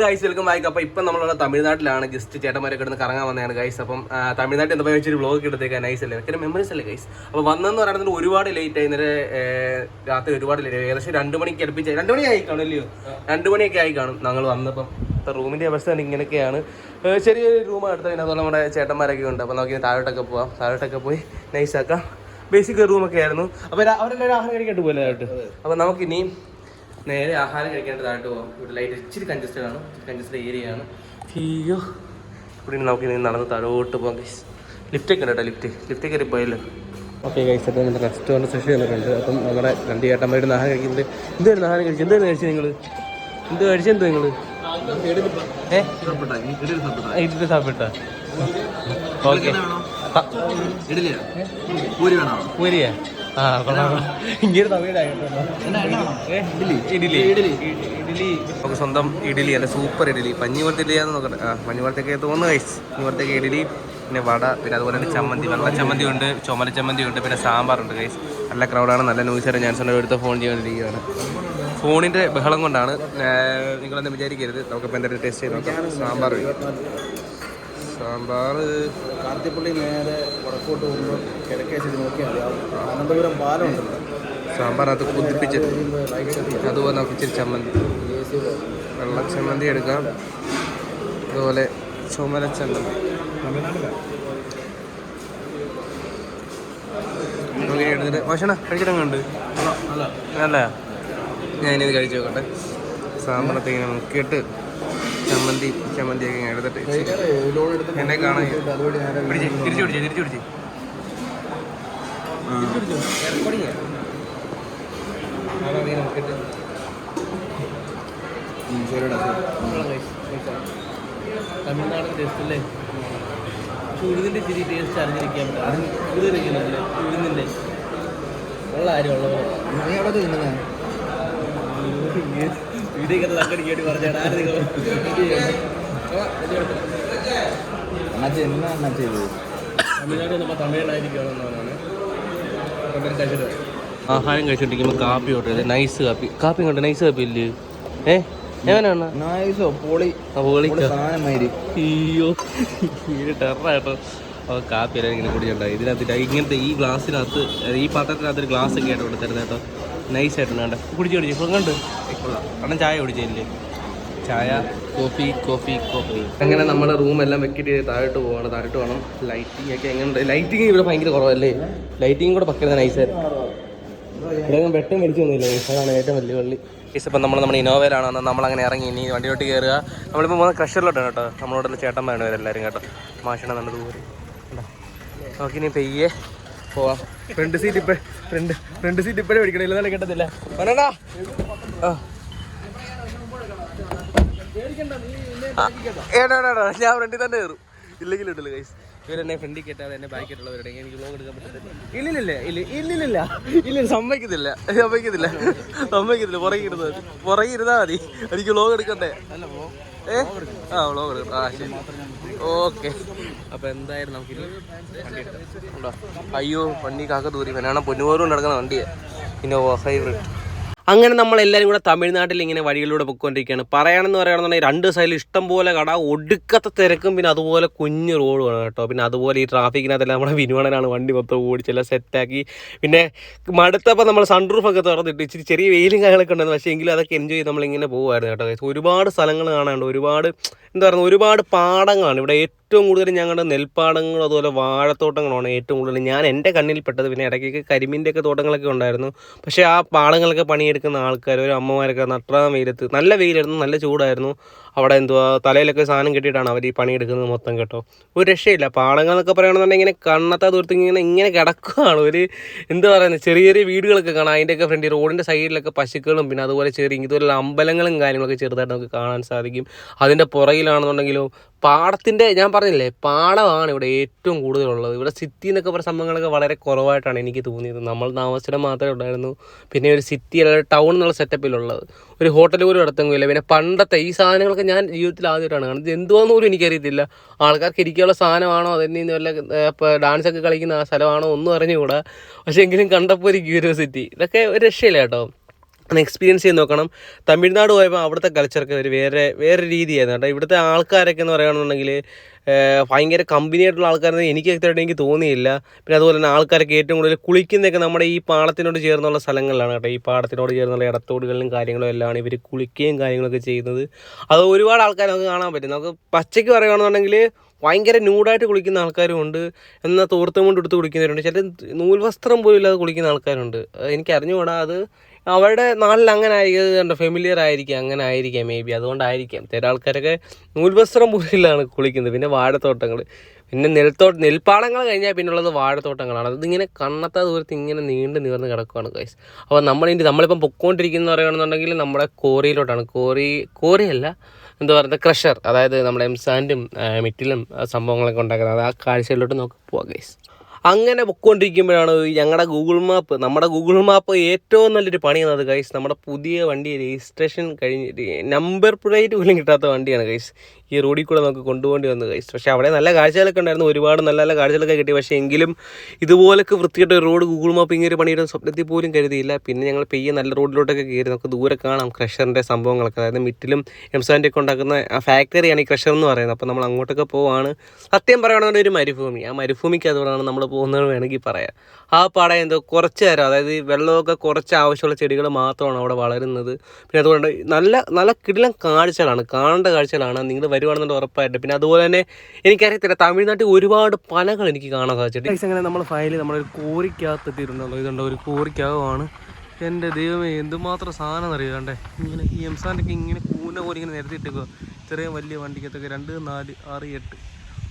Guys welcome back അപ്പോൾ ഇപ്പം നമ്മളുള്ള തമിഴ്നാട്ടിലാണ്. Just ചേട്ടന്മാരെ കിടന്ന് കറങ്ങാൻ വന്നതാണ് ഗൈസ് അപ്പം തമിഴ്നാട്ടിൽ എന്താ വെച്ചൊരു വ്ളോഗ് എടുത്തേക്കാൻ നൈസ് അല്ലേ? ഭയങ്കര മെമ്മറീസ് അല്ലേ ഗൈസ് അപ്പോൾ വന്നെന്ന് പറയുന്നത് ഒരുപാട് ലേറ്റ് ആയി. ഏ, രാത്രി ഒരുപാട് ലേറ്റ് ഏകദേശം രണ്ട് മണിക്ക് അടുപ്പിച്ച് രണ്ട് മണി ആയി കാണുമല്ലോ രണ്ട് മണിയൊക്കെ ആയി കാണും. ഞങ്ങൾ വന്നപ്പം ഇപ്പം റൂമിന്റെ അവസ്ഥ ഇങ്ങനെയൊക്കെയാണ്. ചെറിയൊരു റൂം എടുത്ത് പിന്നെ അതുപോലെ നമ്മുടെ ചേട്ടന്മാരൊക്കെ ഉണ്ട്. അപ്പോൾ നമുക്ക് താഴോട്ടൊക്കെ പോവാം. താഴോട്ടൊക്കെ പോയി നൈസാക്കാം ബേസിക് റൂമൊക്കെ ആയിരുന്നു. അപ്പോൾ അവരെല്ലാവരും ആഹാരം കഴിക്കാണ്ട് പോയല്ലേ അപ്പോൾ നമുക്കിനി നേരെ ആഹാരം കഴിക്കേണ്ടതായിട്ട് പോകാം ഇവിടെ ലൈറ്റ് ഇച്ചിരി കൺജസ്റ്റഡ് ആണ്. കൺജസ്റ്റഡ് ഏരിയ ആണ്. അയ്യോ. ഇവിടെ ഇനി നമുക്ക് ഇനി നടന്ന് താഴോട്ട് പോകാം ഗൈസ് ലിഫ്റ്റൊക്കെ ഉണ്ട് കേട്ടോ ലിഫ്റ്റ് ലിഫ്റ്റ് കയറി പോയല്ലോ ഓക്കെ ഗൈസ് അപ്പോൾ നമ്മുടെ റെസ്റ്റോറന്റ് സെഷൻ വന്നിട്ടുണ്ട് അപ്പം നമ്മുടെ രണ്ട് ചേട്ടന്മാരുടെ ആഹാരം കഴിക്കുന്നത് എന്തായിരുന്നു ആഹാരം കഴിച്ചത്? എന്തായിരുന്നു കഴിച്ചത് നിങ്ങൾ എന്ത് കഴിച്ചെന്തോ നിങ്ങൾ ഏ? ഇഡ്ഡലി സാപ്പിട്ട ഓക്കെ പൂരിയാ? നമുക്ക് സ്വന്തം ഇഡ്ഡലി അല്ല സൂപ്പർ ഇഡ്ഡലി. പഞ്ഞി പോലത്തെ ഇഡ്ഡലിയാന്ന് നോക്കട്ടെ. ആ പഞ്ഞി പോലത്തേക്ക് തോന്നുന്നു കഴിച്ച് പഞ്ഞി പോലത്തേക്ക് ഇഡ്ഡലി പിന്നെ വട പിന്നെ അതുപോലെ തന്നെ ചമ്മന്തി. വെള്ള ചമ്മന്തി ഉണ്ട് ചുമല ചമ്മന്തി ഉണ്ട് പിന്നെ സാമ്പാറുണ്ട് കൈസ് നല്ല ക്രൗഡാണ് നല്ല ന്യൂസ് ആണ്. ഞാൻ സ്വന്തം എടുത്ത് ഫോൺ ചെയ്തുകൊണ്ടിരിക്കുകയാണ് ഫോണിന്റെ ബഹളം കൊണ്ടാണ് നിങ്ങളൊന്നും വിചാരിക്കരുത്. നമുക്കിപ്പോൾ എന്തായാലും ടേസ്റ്റ് ചെയ്ത് നോക്കാം. സാമ്പാർ. സാമ്പാർ കാർത്തിപ്പള്ളി നേരെ വടക്കോട്ട് പോകുമ്പോൾ കിഴക്കേ സൈഡ് നോക്കിയാൽ മതി. അനന്തപുരം പാലം ഉണ്ടല്ലോ സാമ്പാർ അത് സൈഡ് അതുപോലെ നമുക്ക് ഇച്ചിരി ചമ്മന്തി. വെള്ള ചമ്മന്തി എടുക്കാം. അതുപോലെ ചുമല ചമ്മന്തി. നമുക്ക് എടുത്തിട്ട് ഭക്ഷണ കഴിച്ചിട്ടുണ്ട് അല്ല ഞാനിത് ഇനി ഇത് കഴിച്ചു നോക്കട്ടെ. സാമ്പാറത്തേക്ക് ഇങ്ങനെ മുക്കിയിട്ട് ചമ്മന്തി ഒക്കെ എടുത്തിട്ട് ഇച്ചിരി ലോൺ എടുത്ത് എന്നെ കാണാൻ തിരിച്ചു പിടിച്ചു തിരിച്ചു പിടിച്ചു. തമിഴ്നാടൻ ടേസ്റ്റ് അല്ലേ? പക്ഷെ ഉഴുതിന്റെ ഇച്ചിരി ടേസ്റ്റ് അറിഞ്ഞിരിക്കാൻ പറ്റും. ഉഴുതിന്റെ ഉള്ള നീ അവിടെ തിന്നുന്നേ പറഞ്ഞാൽ ആര് അണ്ണാച്ചി എന്നാ അണ്ണാച്ചി നമ്മൾ ആഹാരം കഴിച്ചോണ്ടിരിക്കുമ്പോൾ കാപ്പി ഓർഡർ നൈസ് കാപ്പി. കാപ്പി കണ്ടോ നൈസ് കാപ്പി ഇല്ലേ? ഏ? എങ്ങനെയാണ് നൈസോ പൊളി. പൊളി അയ്യോ ടെററായിട്ടോ അപ്പോൾ കാപ്പി എല്ലാം ഇങ്ങനെ കുടിച്ചുണ്ടായി ഇതിനകത്ത് ഇങ്ങനത്തെ ഈ ഗ്ലാസ്സിനകത്ത് ഈ പാത്രത്തിനകത്ത് ഒരു ഗ്ലാസ് ഒക്കെ ആയിട്ട് കേട്ടോ. നൈസ് ആയിട്ടുണ്ട് കണ്ടോ? കുടിച്ചു കുടിച്ചു. ഇപ്പം കണ്ട്. കാരണം ചായ കുടിച്ചില്ലേ? ചായ. Coffee coffee coffee. അങ്ങനെ നമ്മുടെ റൂം എല്ലാം വെക്കിട്ട് താഴോട്ട് പോവാണ്. താഴോട്ട് പോകണം ലൈറ്റിംഗ് ഒക്കെ എങ്ങനെയുണ്ട്? ലൈറ്റിംഗ് ഇവിടെ ഭയങ്കര കുറവല്ലേ? ലൈറ്റിംഗ് കൂടെ പക്കരുത് നൈസായിരുന്നു ഇവിടെ വെട്ടം മേടിച്ചൊന്നുമില്ല guys. അതാണ് ഏറ്റവും വലിയ വള്ളി ഈസ് ഇപ്പം നമ്മൾ നമ്മുടെ ഇന്നോവയിലാണ്. നമ്മളങ്ങനെ ഇറങ്ങി. ഇനി വണ്ടിയോട്ട് കയറുക നമ്മളിപ്പോൾ പോകുന്ന ക്രഷറിലോട്ടാണ് കേട്ടോ. നമ്മളോടുള്ള ചേട്ടന്മാരാണ് ഇവരെല്ലാവരും കേട്ടോ. മാഷണം നല്ല ദൂരെ? നമുക്ക് ഇനി പെയ്യെ. പോവാം. ഫ്രണ്ട് സീറ്റ് ഇപ്പം ഫ്രണ്ട് ഫ്രണ്ട് സീറ്റ് ഇപ്പഴേ പിടിക്കണം ഇല്ലെന്നാലും കിട്ടത്തില്ല. വരണ്ടാ ആ. ആ, ഏടാ ഏടാ, ഏടാ, ഞാൻ ഫ്രണ്ടിൽ തന്നെ കയറും. ഇല്ലെങ്കിൽ ഇട്ടില്ല ഗൈസ് ഇവരെന്നെ ഫ്രണ്ടിൽ കേട്ടാതെ എന്നെ ബാക്ക് എനിക്ക് വ്ലോഗ് എടുക്കാൻ പറ്റില്ല ഇല്ലില്ല ഇല്ല ഇല്ലില്ല ഇല്ല സമ്മതിക്കത്തില്ല. സമ്മതിക്കത്തില്ല. സമ്മതിക്കത്തില്ല. പുറകെ ഇരുന്നത് പുറകെ ഇരുന്നാൽ മതി. എനിക്ക് വ്ലോഗ് എടുക്കണ്ടേ? ഏ? ആ ശരി. ഓക്കെ. അപ്പൊ എന്തായാലും നമുക്ക് വണ്ടി എടുക്കാം. അയ്യോ വണ്ടി കാക്ക ദൂരി. വേണം പൊന്നുപോലും നടക്കുന്ന വണ്ടിയാ. ഇന്നോവ ഫേവറേറ്റ് അങ്ങനെ നമ്മൾ എല്ലാവരും കൂടെ തമിഴ്നാട്ടിൽ ഇങ്ങനെ വഴികളിലൂടെ പൊയ്ക്കൊണ്ടിരിക്കുകയാണ്. പറയുകയാണെന്ന് പറയുകയാണെന്നുണ്ടെങ്കിൽ രണ്ട് സൈഡിൽ ഇഷ്ടം പോലെ കട ഒടുക്കത്തെ തിരക്കും പിന്നെ അതുപോലെ കുഞ്ഞു റോഡുമാണ് കേട്ടോ. പിന്നെ അതുപോലെ ഈ ട്രാഫിക്കിനകത്തെല്ലാം നമ്മുടെ വിനുവണനാണ് വണ്ടി മൊത്തം ഓടിച്ചെല്ലാം സെറ്റാക്കി പിന്നെ മടുത്തപ്പോൾ നമ്മൾ സൺറൂഫൊക്കെ തുറന്നിട്ട് ഇച്ചിരി ചെറിയ വെയിലും കാര്യങ്ങളൊക്കെ ഉണ്ടായിരുന്നു പക്ഷേ എങ്കിലും അതൊക്കെ എൻജോയ് ചെയ്ത് നമ്മളിങ്ങനെ പോകുമായിരുന്നു കേട്ടോ. ഒരുപാട് സ്ഥലങ്ങൾ കാണാനുണ്ട്. ഒരുപാട് എന്താ പറയുക ഒരുപാട് പാടങ്ങളാണ്. ഇവിടെ ഏറ്റവും കൂടുതൽ ഞങ്ങളുടെ നെൽപ്പാടങ്ങളും അതുപോലെ വാഴത്തോട്ടങ്ങളാണ് ഏറ്റവും കൂടുതൽ. ഞാൻ എന്റെ കണ്ണിൽപ്പെട്ടത് പിന്നെ ഇടയ്ക്കൊക്കെ കരിമീന്റെ ഒക്കെ തോട്ടങ്ങളൊക്കെ ഉണ്ടായിരുന്നു. പക്ഷേ ആ പാടങ്ങളൊക്കെ പണിയെടുക്കുന്ന ആൾക്കാർ ഒരു അമ്മമാരൊക്കെ നട്ടാൻ വെയിലത്ത് നല്ല വെയിലായിരുന്നു നല്ല ചൂടായിരുന്നു. അവിടെ എന്തുവാ തലയിലൊക്കെ സാധനം കെട്ടിയിട്ടാണ് അവർ ഈ പണിയെടുക്കുന്നത് മൊത്തം കേട്ടോ. ഒരു രക്ഷയില്ല. പാടങ്ങൾ എന്നൊക്കെ പറയുകയാണെന്നുണ്ടെങ്കിൽ ഇങ്ങനെ കണ്ണത്താ ദൂരത്ത് ഇങ്ങനെ ഇങ്ങനെ കിടക്കുകയാണ് ഒരു എന്താ പറയുന്നത് ചെറിയ ചെറിയ വീടുകളൊക്കെ കാണാം. അതിന്റെയൊക്കെ ഫ്രണ്ട് റോഡിന്റെ സൈഡിലൊക്കെ പശുക്കളും പിന്നെ അതുപോലെ ചെറിയ ഇതുപോലുള്ള അമ്പലങ്ങളും കാര്യങ്ങളൊക്കെ ചെറുതായിട്ട് നമുക്ക് കാണാൻ സാധിക്കും. അതിന്റെ പുറകിലാണെന്നുണ്ടെങ്കിലോ പാടത്തിന്റെ ഞാൻ പറഞ്ഞില്ലേ പാടമാണ് ഇവിടെ ഏറ്റവും കൂടുതലുള്ളത്. ഇവിടെ സിറ്റി എന്നൊക്കെ പറയുന്ന സംഭവങ്ങളൊക്കെ വളരെ കുറവായിട്ടാണ് എനിക്ക് തോന്നിയത്. നമ്മൾ താമസിച്ചിടം മാത്രമേ ഉണ്ടായിരുന്നു. പിന്നെ ഒരു സിറ്റി അല്ലെങ്കിൽ ടൗൺ എന്നുള്ള സെറ്റപ്പിലുള്ളത് ഒരു ഹോട്ടൽ പോലും നടത്തുകയില്ല പിന്നെ പണ്ടത്തെ ഈ സാധനങ്ങളൊക്കെ ഞാൻ ജീവിതത്തിൽ ആദ്യമായിട്ടാണ് കാണുന്നത്. എന്തുവാന്ന് പോലും എനിക്കറിയത്തില്ല. ആൾക്കാർക്ക് ഇരിക്കാനുള്ള സാധനമാണോ അതിന് ഇന്ന് വല്ല ഡാൻസ് ഒക്കെ കളിക്കുന്ന ആ സ്ഥലമാണോ ഒന്നും അറിഞ്ഞുകൂടാ. പക്ഷേ എങ്കിലും കണ്ടപ്പോൾ ഒരു ക്യൂരിയോസിറ്റി ഇതൊക്കെ ഒരു രക്ഷയില്ല കേട്ടോ. ഒന്ന് എക്സ്പീരിയൻസ് ചെയ്ത് നോക്കണം. തമിഴ്നാട് പോയപ്പോൾ അവിടുത്തെ കൾച്ചറൊക്കെ ഒരു വേറെ വേറെ രീതിയായിരുന്നു കേട്ടോ. ഇവിടുത്തെ ആൾക്കാരൊക്കെ എന്ന് പറയുകയാണെന്നുണ്ടെങ്കിൽ ഭയങ്കര കമ്പനി ആയിട്ടുള്ള ആൾക്കാരെന്ന് എനിക്ക് വ്യക്തമായിട്ട് എനിക്ക് തോന്നിയില്ല. പിന്നെ അതുപോലെ തന്നെ ആൾക്കാരൊക്കെ ഏറ്റവും കൂടുതൽ കുളിക്കുന്നതൊക്കെ നമ്മുടെ ഈ പാടത്തിനോട് ചേർന്നുള്ള സ്ഥലങ്ങളിലാണ് കേട്ടോ. ഈ പാടത്തിനോട് ചേർന്നുള്ള ഇടത്തോടുകളിലും കാര്യങ്ങളും എല്ലാമാണ് ഇവർ കുളിക്കുകയും കാര്യങ്ങളൊക്കെ ചെയ്യുന്നത്. അത് ഒരുപാട് ആൾക്കാർ നമുക്ക് കാണാൻ പറ്റും. നമുക്ക് പച്ചയ്ക്ക് പറയുകയാണെന്നുണ്ടെങ്കിൽ ഭയങ്കര ന്യൂഡായിട്ട് കുളിക്കുന്ന ആൾക്കാരും ഉണ്ട്. എന്നാൽ തോർത്തും കൊണ്ട് എടുത്ത് കുളിക്കുന്നവരുണ്ട്. ചില നൂൽ വസ്ത്രം പോലും ഇല്ലാതെ കുളിക്കുന്ന ആൾക്കാരുണ്ട്. എനിക്ക് അറിഞ്ഞുകൂടാ. അത് അവരുടെ നാട്ടിൽ അങ്ങനെ ആയിരിക്കും. ഫെമിലിയർ ആയിരിക്കും. അങ്ങനെ ആയിരിക്കാം മേ ബി അതുകൊണ്ടായിരിക്കാം. ചില ആൾക്കാരൊക്കെ നൂൽവസ്ത്രം പോലെയാണ് കുളിക്കുന്നത്. പിന്നെ വാഴത്തോട്ടങ്ങൾ. പിന്നെ നെൽത്തോട്ട നെൽപ്പാടങ്ങൾ കഴിഞ്ഞാൽ പിന്നെ ഉള്ളത് വാഴത്തോട്ടങ്ങളാണ്. അതിങ്ങനെ കണ്ണത്ത ദൂരത്ത് ഇങ്ങനെ നീണ്ടു നിവർന്ന് കിടക്കുകയാണ് കൈസ് അപ്പോൾ നമ്മളിന്റെ നമ്മളിപ്പം പൊക്കോണ്ടിരിക്കുന്ന പറയുകയാണെന്നുണ്ടെങ്കിൽ നമ്മുടെ കോറിയിലോട്ടാണ് കോറി കോറിയല്ല എന്താ പറയുക ക്രഷർ അതായത് നമ്മുടെ എംസാൻഡും മിറ്റിലും സംഭവങ്ങളൊക്കെ ഉണ്ടാക്കുന്നത്. ആ കാഴ്ചയിലോട്ട് നമുക്ക് പോവാം ഗൈസ് അങ്ങനെ പൊക്കോണ്ടിരിക്കുമ്പോഴാണ് ഞങ്ങളുടെ ഗൂഗിൾ മാപ്പ് നമ്മുടെ ഗൂഗിൾ മാപ്പ് ഏറ്റവും നല്ലൊരു പണിയാണ് അത് കൈസ് നമ്മുടെ പുതിയ വണ്ടി രജിസ്ട്രേഷൻ കഴിഞ്ഞിട്ട് നമ്പർ പ്ലേറ്റ് പോലും കിട്ടാത്ത വണ്ടിയാണ് ഗൈസ് ഈ റോഡിൽ കൂടെ നമുക്ക് കൊണ്ടുപോകേണ്ടി വന്നു ഗൈസ് പക്ഷേ അവിടെ നല്ല കാഴ്ചകളൊക്കെ ഉണ്ടായിരുന്നു. ഒരുപാട് നല്ല നല്ല കാഴ്ചകളൊക്കെ കിട്ടി. പക്ഷേ എങ്കിലും ഇതുപോലൊക്കെ വൃത്തിയായിട്ട് ഒരു റോഡ് ഗൂഗിൾ മാപ്പ് ഇങ്ങനെ ഒരു പണിയുടെ സ്വപ്നത്തിൽ പോലും കരുതിയില്ല. പിന്നെ ഞങ്ങൾ പെയ്യ നല്ല റോഡിലോട്ടൊക്കെ കയറി നമുക്ക് ദൂരെ കാണാം ക്രഷറിന്റെ സംഭവങ്ങളൊക്കെ. അതായത് മിറ്റിലും എംസാന്റെ ഒക്കെ ഉണ്ടാക്കുന്ന ആ ഫാക്ടറിയാണ് ഈ ക്രഷർ എന്ന് പറയുന്നത്. അപ്പോൾ നമ്മൾ അങ്ങോട്ടൊക്കെ പോവാണ്. സത്യം പറയുകയാണെങ്കിൽ ഒരു മരുഭൂമി. ആ മരുഭൂമിക്ക് അതുകൊണ്ടാണ് നമ്മൾ പോകുന്നത് വേണമെങ്കിൽ പറയാം. ആ പാട എന്തോ കുറച്ച് നേരം അതായത് വെള്ളമൊക്കെ കുറച്ച് ആവശ്യമുള്ള ചെടികൾ മാത്രമാണ് അവിടെ വളരുന്നത്. പിന്നെ അതുകൊണ്ട് നല്ല നല്ല കിടിലം കാഴ്ചകളാണ്. കാണേണ്ട കാഴ്ചകളാണ്. നിങ്ങൾ വരുവാണെന്നുണ്ട് ഉറപ്പായിട്ട്. പിന്നെ അതുപോലെ തന്നെ എനിക്കറിയത്തില്ല തമിഴ്നാട്ടിൽ ഒരുപാട് പനകൾ എനിക്ക് കാണാൻ സാധിച്ചിട്ടുണ്ട്. അങ്ങനെ നമ്മൾ ഫയലിൽ നമ്മളൊരു കോറിക്കകത്ത് എത്തിയിട്ടുണ്ടല്ലോ. ഇതുണ്ട് ഒരു കോറിക്കകമാണ്. എന്റെ ദൈവമേ എന്തുമാത്രം സാധനം അറിയാണ്ടേ ഇങ്ങനെ ഈ എംസാനൊക്കെ ഇങ്ങനെ കൂന പോലെ ഇങ്ങനെ നിരത്തിയിട്ടേക്കുക ചെറിയ വലിയ വണ്ടിക്കകത്തൊക്കെ രണ്ട് നാല് ആറ് എട്ട്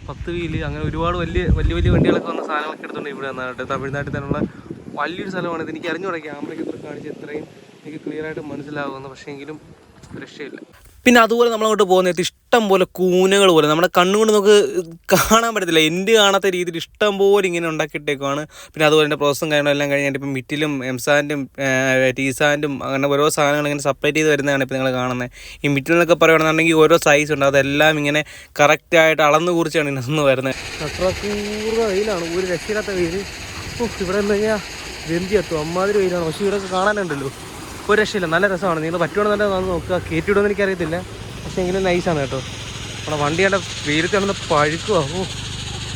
പത്ത് വീൽ അങ്ങനെ ഒരുപാട് വലിയ വലിയ വലിയ വണ്ടികളൊക്കെ വന്ന സാധനങ്ങളൊക്കെ എടുത്തുകൊണ്ട് ഇവിടെ വന്നാട്ടെ തമിഴ്നാട്ടിൽ തന്നെയുള്ള വലിയൊരു സ്ഥലമാണ്. എനിക്ക് തുടങ്ങി ക്യാമറയ്ക്ക് ഇത്ര കാണിച്ച് ഇത്രയും എനിക്ക് ക്ലിയർ ആയിട്ട് മനസ്സിലാകുന്നു പക്ഷേ എങ്കിലും രക്ഷയില്ല. പിന്നെ അതുപോലെ നമ്മളങ്ങോട്ട് പോകുന്നത് ഇഷ്ടം പോലെ കൂനകൾ പോലെ. നമ്മുടെ കണ്ണുകൊണ്ട് നമുക്ക് കാണാൻ പറ്റത്തില്ല. എന്റെ കാണാത്ത രീതിയിൽ ഇഷ്ടം പോലെ ഇങ്ങനെ ഉണ്ടാക്കിയിട്ടേക്കുവാണ്. പിന്നെ അതുപോലെ തന്നെ പ്രോസസ്സും കാര്യങ്ങളെല്ലാം കഴിഞ്ഞിട്ട് ഇപ്പം മിറ്റിലും എംസാന്റും ടീസാന്റും അങ്ങനെ ഓരോ സാധനങ്ങൾ ഇങ്ങനെ സെപ്പറേറ്റ് ചെയ്ത് വരുന്നതാണ് ഇപ്പോൾ നിങ്ങൾ കാണുന്നത്. ഈ മിറ്റിലെന്നൊക്കെ പറയുകയാണെന്നുണ്ടെങ്കിൽ ഓരോ സൈസ് ഉണ്ട്. അതെല്ലാം ഇങ്ങനെ കറക്റ്റായിട്ട് അളന്ന് കുറിച്ചാണ് ഇതിനകത്ത് വരുന്നത്. വെയിലാണ്. ഒരു രക്ഷയില്ലാത്ത വെയിൽ ഇവിടെ എന്താ വെന്തി എത്തും. അമ്മാതിരി വെയിലാണ്. പക്ഷേ ഇവിടെ കാണാനുണ്ടല്ലോ. ഒരു രക്ഷയില്ല. നല്ല രസമാണ്. നിങ്ങൾ പറ്റുവാണെന്നുണ്ടെങ്കിൽ നോക്കുക കയറ്റിവിടുമെന്ന് എനിക്കറിയത്തില്ല. പക്ഷേ എങ്കിലും നൈസാണ് കേട്ടോ. നമ്മുടെ വണ്ടിയുടെ വെയിലത്ത് കിടന്ന് പഴുക്കുക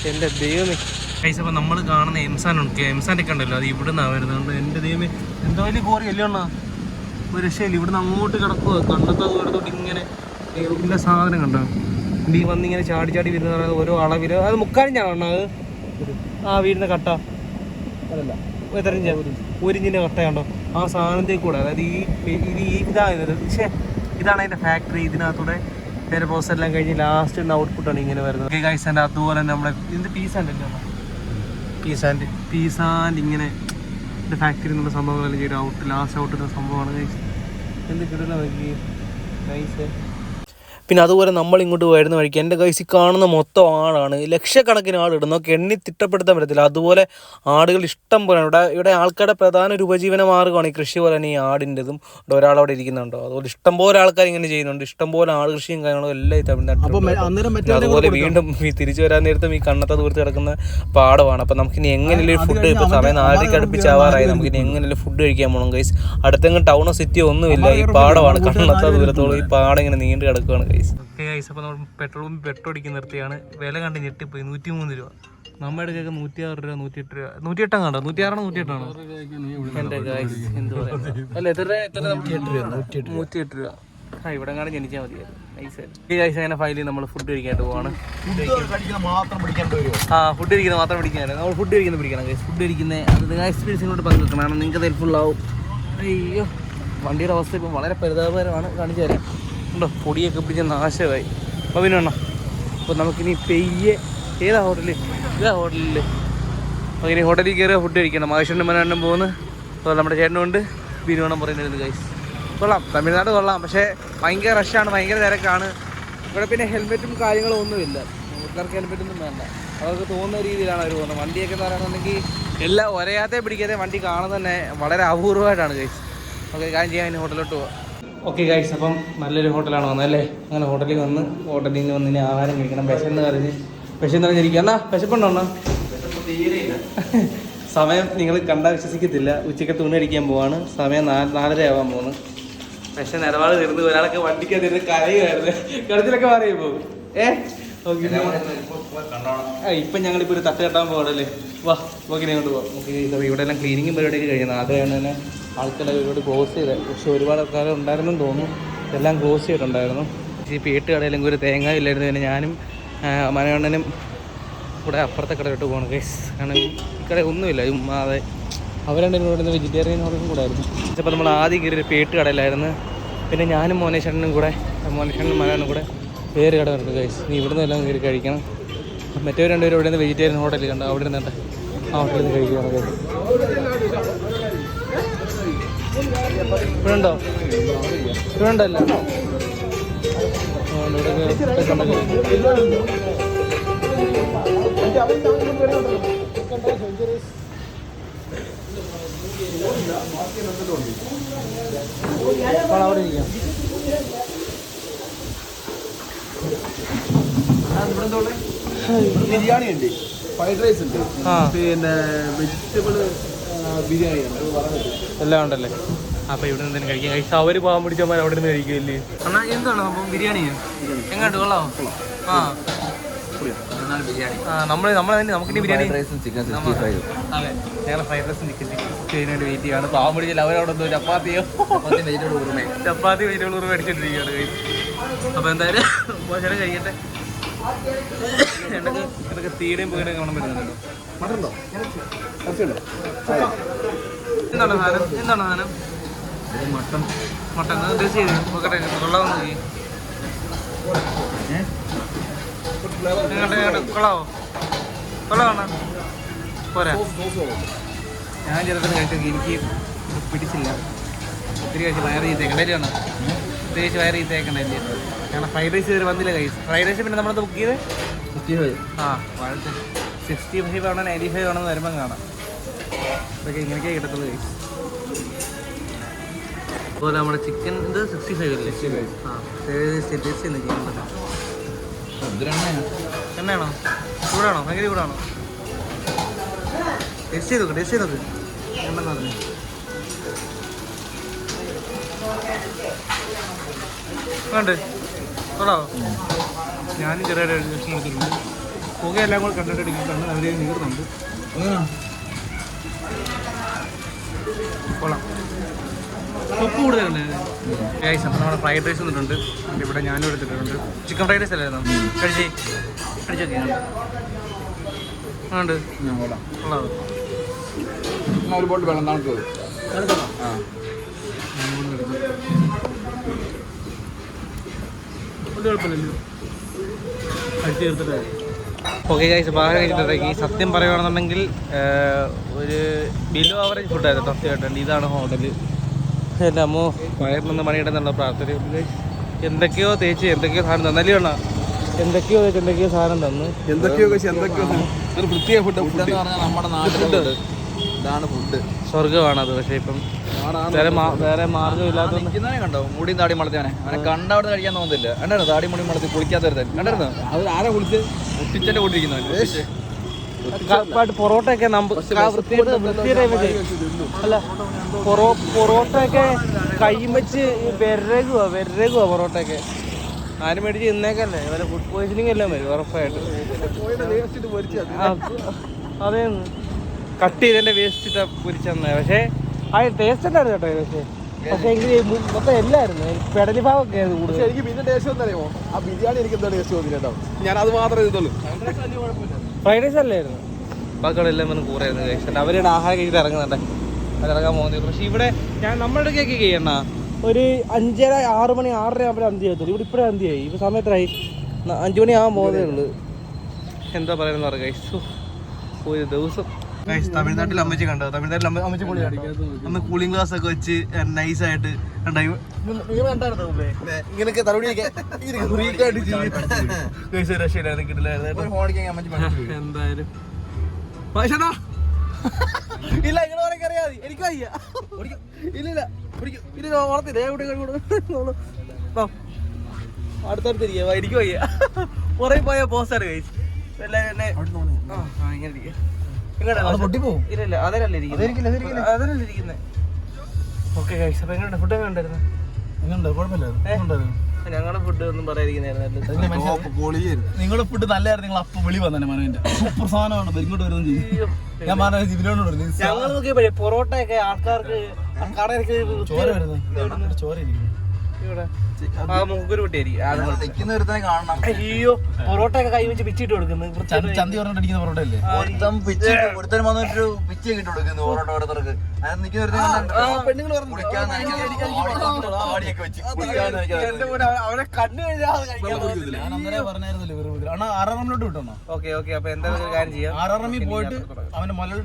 എന്റെ ദൈവമേ. കൈസ് അപ്പോൾ നമ്മൾ കാണുന്ന എംസാന്റെ ഒക്കെ ഉണ്ടല്ലോ അത് ഇവിടെ നിന്നാണ് വരുന്നത് എന്റെ ദൈവമേ വലിയ കോറി അല്ലേ അണ്ണാ? ഒരു രക്ഷയില്ല. ഇവിടുന്ന് അങ്ങോട്ട് കിടക്കുക കണ്ടത്ത ദൂരത്തോട്ട് ഇങ്ങനെ ദൈവത്തിന്റെ സാധനം കണ്ടോ? ഈ വന്നിങ്ങനെ ചാടി ചാടി വരുന്ന ഓരോ അളവിൽ അത് മുക്കാലിഞ്ഞാണോ അത്? ആ വീടിന്റെ കട്ട. അതല്ല എത്രഞ്ച? ഒരു ഇഞ്ചിന്റെ കട്ടയുണ്ടോ ആ സാധനത്തിൽ കൂടെ അതായത് ഈ ഇത് ഈ ഇതാണ് പക്ഷേ ഇതാണ് അതിന്റെ ഫാക്ടറി ഇതിനകത്തൂടെ പേര് പ്രോസസ് എല്ലാം കഴിഞ്ഞ് ലാസ്റ്റ് ഔട്ട്പുട്ടാണ് ഇങ്ങനെ വരുന്നത്. ഓക്കെ ഗൈസ് ആൻഡ് അതുപോലെ തന്നെ നമ്മുടെ ഇതിന്റെ പീസ് അല്ലേ പീസ് ആൻഡ് പീസ് ആൻഡ് ഇങ്ങനെ ഇതിന്റെ ഫാക്ടറി എന്നുള്ള സംഭവങ്ങളെല്ലാം ചെയ്ത് ഔട്ട് ലാസ്റ്റ് ഔട്ട് ഇടുന്ന സംഭവമാണ് ഗൈസ് എന്ത് കിട്ടില്ല നോക്കി നൈസ് പിന്നെ അതുപോലെ നമ്മൾ ഇങ്ങോട്ട് വരുന്ന വഴിക്ക് എന്റെ കൈസി കാണുന്ന മൊത്തം ആടാണ് ലക്ഷക്കണക്കിന് ആളിടുന്ന നമുക്ക് എണ്ണി തിട്ടപ്പെടുത്താൻ പറ്റത്തില്ല. അതുപോലെ ആടുകൾ ഇഷ്ടം പോലെ ഇവിടെ ഇവിടെ ആൾക്കാരുടെ പ്രധാന ഒരു ഉപജീവന മാർഗമാണ് ഈ കൃഷി പോലെ തന്നെ ഈ ആടിന്റെതും. ഇവിടെ ഒരാളവിടെ ഇരിക്കുന്നുണ്ടോ? അതുപോലെ ഇഷ്ടംപോലെ ആൾക്കാർ ഇങ്ങനെ ചെയ്യുന്നുണ്ട്. ഇഷ്ടംപോലെ ആട് കൃഷിയും കാര്യങ്ങളും എല്ലാം ഈ തമിഴ്നാട്ടിൽ അതുപോലെ വീണ്ടും ഈ തിരിച്ചു വരാൻ നേരത്തും ഈ കണ്ണത്ത ദൂരത്ത് കിടക്കുന്ന പാടമാണ്. അപ്പം നമുക്കിനി എങ്ങനെയുള്ള ഫുഡ് ഇപ്പോൾ സമയം നാലരയ്ക്ക് അടുപ്പിച്ചാവാറായി നമുക്കിനി എങ്ങനെയുള്ള ഫുഡ് കഴിക്കാൻ പോകണം കൈസ് അടുത്തെങ്കിലും ടൗണോ സിറ്റിയോ ഒന്നുമില്ല. ഈ പാടമാണ്. കണ്ണത്ത ദൂരത്തോളം ഈ പാടം ഇങ്ങനെ നീണ്ടു കിടക്കുകയാണ്. ഗൈസ് ഓക്കെ ഗൈസ് അപ്പോൾ നമ്മൾ പെട്രോൾ പമ്പ് പെട്രോൾ അടിക്കാൻ നിർത്തിയാണ്. വില കണ്ട് ഞെട്ടിപ്പോയി. നൂറ്റി മൂന്ന് രൂപ. നമ്മുടെ അടുക്കൊക്കെ നൂറ്റി ആറ് രൂപ നൂറ്റി എട്ട് രൂപ. നൂറ്റി എട്ടാണ് കണ്ടോ? നൂറ്റി ആറാണോ നൂറ്റി എട്ടാണോ എന്റെ ഗൈസ് എന്ത് പറയാ അല്ല എത്ര എത്ര നൂറ്റി എട്ട് രൂപ ആ ഇവിടെ കാണാൻ ജനിച്ചാൽ മതിയായിരുന്നു. ഗൈസ് അങ്ങനെ ഫയലിൽ നമ്മൾ ഫുഡ് കഴിക്കാനായിട്ട് പോവാണ്. ആ ഫുഡ് കഴിക്കുന്നത് മാത്രം പിടിക്കാനാണ്. നമ്മൾ ഫുഡ് കഴിക്കുന്നത് പിടിക്കണം ഗൈസ് ഫുഡ് കഴിക്കുന്നത് അത് നിങ്ങൾ എക്സ്പീരിയൻസിനോട് പങ്കെടുക്കണം കാരണം നിങ്ങൾക്ക് ഹെൽപ്ഫുൾ ആവും. അയ്യോ വണ്ടിയുടെ അവസ്ഥ ഇപ്പം വളരെ പരിതാപകരമാണ്. കാണിച്ചു തരാം. ഉണ്ടോ പൊടിയൊക്കെ പിടിച്ച നാശമായി. അപ്പോൾ പിന്നെ വേണം. അപ്പോൾ നമുക്കിനി പെയ്യെ. ഏതാ ഹോട്ടലിൽ ഇതാ ഹോട്ടലിൽ അപ്പോൾ ഇനി ഹോട്ടലിൽ കയറുക ഫുഡ് കഴിക്കണം. മഹേശ്വരന്റെ മനാണ്ടും പോകുന്നു. അപ്പോൾ നമ്മുടെ ചേട്ടനുണ്ട് ബിരുവണം പറയുന്നത് ഗൈസ് കൊള്ളാം. തമിഴ്നാട് കൊള്ളാം. പക്ഷേ ഭയങ്കര റഷാണ് ഭയങ്കര തിരക്കാണ്. ഇവിടെ പിന്നെ ഹെൽമെറ്റും കാര്യങ്ങളും ഒന്നുമില്ല. വീട്ടുകാർക്ക് ഹെൽമെറ്റ് ഒന്നും വേണ്ട. അവർക്ക് തോന്നുന്ന രീതിയിലാണ് അവർ പോകുന്നത്. വണ്ടിയൊക്കെ എന്ന് പറയുകയാണെന്നുണ്ടെങ്കിൽ എല്ലാം ഒരയാത്തെ പിടിക്കാതെ വണ്ടി കാണുന്നത് തന്നെ വളരെ അപൂർവമായിട്ടാണ് ഗൈസ് ഓക്കെ കാര്യം ചെയ്യാൻ ഹോട്ടലിലോട്ട് പോവാം. ഓക്കെ ഗൈസ് അപ്പം നല്ലൊരു ഹോട്ടലാണ് വന്നത് അല്ലേ? അങ്ങനെ ഹോട്ടലിൽ വന്ന് ഹോട്ടലിൽ നിന്ന് വന്ന് ഇനി ആഹാരം കഴിക്കണം. വിശന്ന് പറഞ്ഞ് വിശന്ന് കറിഞ്ഞിരിക്കുക എന്നാ വിശപ്പുണ്ടോ എന്നാ സമയം നിങ്ങൾ കണ്ടാൽ വിശ്വസിക്കത്തില്ല. ഉച്ചയ്ക്ക് തുണി അടിക്കാൻ പോവാണ്. സമയം നാല് നാലര ആവാൻ പോകുന്നു പക്ഷെ നിലപാട് തീർന്ന് ഒരാളൊക്കെ വണ്ടിക്ക് തീർന്ന് കരയുമായിരുന്നു കിടത്തിലൊക്കെ മാറിയ പോകും ഏ? ഓക്കെ ഇപ്പം ഞങ്ങളിപ്പോൾ ഒരു തട്ട് കെട്ടാൻ പോകണല്ലേ വാ ഓക്കെ കൊണ്ട് പോവാം. നമുക്ക് ഇത് ഇവിടെ എല്ലാം ക്ലീനിങ്ങും പരിപാടിയൊക്കെ കഴിയുന്നത് ആദ്യമാണ് തന്നെ. ആൾക്കാരൊക്കെ ഒരുപാട് ക്ലോസ് ചെയ്ത്. പക്ഷെ ഒരുപാട് ആൾക്കാർ ഉണ്ടായിരുന്നെന്ന് തോന്നുന്നു. എല്ലാം ക്ലോസ് ചെയ്തിട്ടുണ്ടായിരുന്നു. ഈ പേട്ട് കടയിലെങ്കിൽ ഒരു തേങ്ങ ഇല്ലായിരുന്നു പിന്നെ ഞാനും മനകണ്ണനും കൂടെ അപ്പുറത്തെ കടയിലോട്ട് പോകണം കേസ് കാരണം ഈ കട ഒന്നുമില്ല. ചുമ്മാതെ അവരുടെ ഇവിടെ വെജിറ്റേറിയൻ ഹോട്ടലും കൂടെ ആയിരുന്നു. ചിലപ്പോൾ നമ്മൾ ആദ്യം കയറി ഒരു പേട്ട് കടയിലായിരുന്നു. പിന്നെ ഞാനും മോനേശ്വരനും കൂടെ മോനേശ്വരനും മലയാളും കൂടെ വേറെ കട ഉണ്ട് കേസ് നീ ഇവിടുന്ന് എല്ലാം കയറി കഴിക്കണം. മറ്റേ രണ്ടുപേരും ഇവിടെ നിന്ന് വെജിറ്റേറിയൻ ഹോട്ടലിൽ കണ്ടോ. അവിടെ നിന്നിട്ട് ആ ഹോട്ടലിൽ നിന്ന് കഴിക്കുകയാണ് കേസ് ഇവിടെ ഇവിടുണ്ടല്ലോ? അവിടെ ഇരിക്കാം. ബിരിയാണി ഉണ്ട് ഫ്രൈഡ് റൈസ് ഉണ്ട് പിന്നെ വെജിറ്റബിൾ ബിരിയാണി എല്ലാം ഉണ്ടല്ലേ? അപ്പൊ ഇവിടെ നിന്ന് എന്തെങ്കിലും കഴിക്കാം. കഴിച്ചാൽ അവർ പാവം പിടിച്ചവന്മാർ അവിടെ നിന്ന് കഴിക്കുമല്ലേ അണ്ണാ എന്താണ്? സംഭവം ബിരിയാണി? എങ്ങോട്ട് കൊള്ളാം ആ. നമ്മൾ നമ്മൾ തന്നെ നമുക്ക് ബിരിയാണി. റൈസും ചിക്കൻ നമ്മ- അതെ ഞങ്ങൾ fried rice chicken sixty wait ചെയ്യാണ് പാവം പിടിച്ചില്ല അവരവിടെ എന്തോ ചപ്പാത്തിയോ? ചപ്പാത്തി വെജിറ്റബിൾ ഉറുമ guys. അപ്പൊ എന്തായാലും ഭക്ഷണം കഴിക്കട്ടെ എന്നൊക്കെ എന്നൊക്കെ തീയുടെയും പുകയുടെയും മട്ടണ്ടോ കുറച്ചുണ്ടോ? എന്താണ് സാധനം? എന്താണ് സാധനം? Mutton mutton. ടേസ്റ്റ് ചെയ്ത്? നോക്കട്ടെ. കൊള്ളാമെന്ന് നോക്കി? കൊള്ളാവോ? കൊള്ളാവണ പോരാ. ഞാൻ ചെറുതിന് കഴിച്ചെങ്കിൽ എനിക്ക് പിടിച്ചില്ല. ഒത്തിരി കഴിച്ച് വയറ് ചെയ്തേക്കണ്ടേലാണ് ഒത്തിരി കഴിച്ച് വയറ് ചെയ്തേക്കണ്ടല്ലേ കാരണം ഫ്രൈഡ് റൈസ് ഇതുവരെ വന്നില്ല കൈസ് ഫ്രൈഡ് റൈസ് പിന്നെ നമ്മളത് ബുക്ക് ചെയ്ത്? ആ വാഴത്തിന് സിക്സ്റ്റി ഫൈവ് ആണോ നയന്റി ഫൈവ് ആണോ എന്ന് വരുമ്പം കാണാം. ഇതൊക്കെ ഇങ്ങനെയൊക്കെ കിട്ടത്തുള്ളൂ കൈസ് അതുപോലെ നമ്മുടെ ചിക്കൻ ഇത് സിക്സ്റ്റി ഫൈവ് അല്ലേ ആ ടേസ്റ്റ് ചെയ്യുന്ന ചിക്കൻ എന്നാണോ? എണ്ണയാണോ ചൂടാണോ? ഭയങ്കര ചൂടാണോ? ടേസ്റ്റ് ചെയ്ത് നോക്ക് ടേസ്റ്റ് ചെയ്ത് നോക്ക്. എണ്ണെന്ന് പറഞ്ഞു വേണ്ടേ കൊള്ളാവോ? ഞാനും ചെറിയൊരു ജസ്റ്റ് എടുത്തിട്ടുണ്ട് പുകയെല്ലാം കൂടെ കണ്ടിട്ട് അടിക്കും കണ്ണ് അവരെ നീറുന്നുണ്ട്. കൊള്ളാം. ഉപ്പ് കൂടുതലുണ്ട്. ഗൈസ് അപ്പം നമ്മുടെ ഫ്രൈഡ് റൈസ് വന്നിട്ടുണ്ട്. ഇവിടെ ഞാനും എടുത്തിട്ടുണ്ട് ചിക്കൻ ഫ്രൈഡ് റൈസ് അല്ലായിരുന്നു കഴിച്ചേ. കഴിച്ചോക്കെ ഉണ്ട് കൊള്ളാം. ഒരു ബോട്ട് വെള്ളം നമുക്ക് ആ. ഒരു കുഴപ്പമില്ലല്ലോ. അടിച്ചു തീർത്തിട്ട്. ഓക്കെ ഗൈസ് കഴിച്ചിട്ടുണ്ടെങ്കിൽ സത്യം പറയുകയാണെന്നുണ്ടെങ്കിൽ ഒരു ബിലോ ആവറേജ് ഫുഡായിരുന്നു സത്യമായിട്ടുണ്ട് ഇതാണ് ഹോട്ടൽ എന്റെ അമ്മോ വയറിനൊന്ന് പണിയിടുന്നുള്ള പ്രാർത്ഥന? എന്തൊക്കെയോ തേച്ച് എന്തൊക്കെയോ സാധനം തന്നല്ലേ വേണ എന്തൊക്കെയോ തേച്ച് എന്തൊക്കെയോ സാധനം തന്നു. എന്തൊക്കെയോ എന്തൊക്കെയോ ഒരു പ്രത്യേക ഫുഡ് ഫുഡ് എന്ന് പറഞ്ഞാൽ നമ്മുടെ നാട്ടിലെ ഫുഡ് ഇതാണ് ഫുഡ് സ്വർഗമാണത് പക്ഷേ ഇപ്പം വേറെ വേറെ മാർഗം ഇല്ലാത്തതുകൊണ്ട് കണ്ടോ? മുടിയും താടി മളത്തിയാണ് അവനെ. കണ്ട അവിടെ കഴിക്കാൻ തോന്നുന്നില്ല. കണ്ടായിരുന്നു? താടി മുടി വളർത്തി കുളിക്കാത്തവരുത്തൻ. കണ്ടായിരുന്നു? അത് ആരെ കുളിച്ച്? മുട്ടിച്ചന്റെ കൂട്ടിരിക്കുന്നവൻ പൊറോട്ട പൊറോട്ടയൊക്കെ നമ്പ് ക- വൃത്തിയായിട്ട് വൃത്തിയുടെ അല്ല പൊറോ പൊറോട്ടയൊക്കെ കൈമച്ച് വിരകുവാ വിരകുവാ പൊറോട്ടയൊക്കെ. ആരും മേടിച്ച് ഇന്നേക്കല്ലേ വല്ല ഫുഡ് പോയിസണിങ് എല്ലാം വരും ഉറപ്പായിട്ട്. ആ, അതേ കട്ട് ചെയ്തതിന്റെ വേസ്റ്റ് ഇട്ട പൊരിച്ചെന്ന പക്ഷേ ആ ടേസ്റ്റ് ഉണ്ടായിരുന്നു കേട്ടോ പക്ഷേ. പക്ഷേ എനിക്ക് മൊത്തം എല്ലായിരുന്നു. പെടലി ഭാഗമൊക്കെ ആയിരുന്നു കൂടുതൽ എനിക്ക് പിന്നെ ടേസ്റ്റ് അറിയാമോ? ആ ബിരിയാണി എനിക്ക് എന്താ ടേസ്റ്റ് തോന്നില്ല കേട്ടോ. ഞാൻ അത് മാത്രമേ ഇതുള്ളൂ ഫ്രൈഡ് റൈസ് അല്ലായിരുന്നു. ബാക്കിയുള്ള വന്ന് കൂറായിരുന്നു കഴിച്ചിട്ട് അവരുടെ ആഹാരം കഴിച്ചിട്ട് ഇറങ്ങുന്നുണ്ട്. അത് ഇറങ്ങാൻ പോകുന്നത് പക്ഷെ ഇവിടെ ഞാൻ നമ്മളുടെ കേക്ക് ചെയ്യണ ഒരു അഞ്ചര ആറ് മണി ആറര ആകുമ്പോൾ അന്തി ചെയ്യത്തുള്ളൂ. ഇവിടെ ഇപ്പോഴേ അന്തിയായി ഇപ്പോൾ സമയത്തായി അഞ്ചു മണി ആകാൻ പോകുന്നേ ഉള്ളൂ. എന്താ പറയുന്നത് പറയുക ഒരു ദിവസം തമിഴ്നാട്ടിൽ അമ്മച്ചി കണ്ടോ? തമിഴ്നാട്ടിൽ അമ്മ അമ്മച്ചി പൊളി അന്ന് കൂളിംഗ് ഗ്ലാസ് ഒക്കെ വെച്ച് നൈസ് ആയിട്ട് എന്തായാലും. ഇല്ല ഇങ്ങനെ പറയാൻ അറിയാതെ. എനിക്ക് വയ്യ. ഇല്ല ഇല്ല ഓർത്തില്ല എവിടെ അടുത്തടുത്തിരിക്കുക. എനിക്ക് വയ്യ. പുറകെ പോയ പോസ്റ്റാണ് കഴിച്ച് എല്ലാം എന്നെ ഇങ്ങനെ ഇരിക്കുക. പൊട്ടിപ്പോവും. ഇല്ല ഇല്ല അതല്ലേ ഇരിക്കുന്നത് അതല്ലേ ഇരിക്കുന്നത് ഓക്കെ ഗൈസ് അപ്പൊ എങ്ങനെയുണ്ട്? ഫുഡ് എങ്ങനെ ഉണ്ടായിരുന്നു എങ്ങനെയുണ്ട്? കുഴപ്പമില്ല ഞങ്ങളുടെ ഫുഡ് ഒന്നും പറയാതിരിക്കുന്നതായിരുന്നു. നിങ്ങളുടെ ഫുഡ് നല്ലതായിരുന്നു നിങ്ങൾ അപ്പൊ വിളി വന്നെ മനുവിന്റെ. സൂപ്പർ സാധനമാണ് ഇങ്ങോട്ട് വരുന്നത് ഞാൻ പറഞ്ഞു ഇവരോട് പറഞ്ഞു ഞങ്ങൾ നോക്കിയപ്പോഴേ പൊറോട്ട ഒക്കെ ആൾക്കാർക്ക് കടയൊക്കെ ചോര വരുന്നത്. ചോര ഇരിക്കുന്നു. അയ്യോ പൊറോട്ട ഒക്കെ കൈ വെച്ച് പിച്ചിട്ട് കൊടുക്കുന്നു ചന്തി ചന്തി പറഞ്ഞിട്ട് അടിക്കുന്ന പൊറോട്ട അല്ലേ? ഒരുത്തൻ പിച്ച് ഒരുത്തൻ വന്നിട്ട് പിച്ച് കിട്ടി കൊടുക്കുന്നു പൊറോട്ട ഓരോരുത്തർക്ക്. അതിന് നിൽക്കുന്ന ഒരുത്തൻ പെണ്ണുങ്ങൾ അവനെ കണ്ണു ഞാൻ അന്നേരം പറഞ്ഞായിരുന്നല്ലോ വെറുതെ അണ്ണാ ആറാറമ്മിലോട്ട് വിട്ടോ ഓക്കെ ഓക്കെ അപ്പൊ എന്താ കാര്യം ചെയ്യാം. ആറാറമ്മിൽ പോയിട്ട് അവന്റെ മലയാളി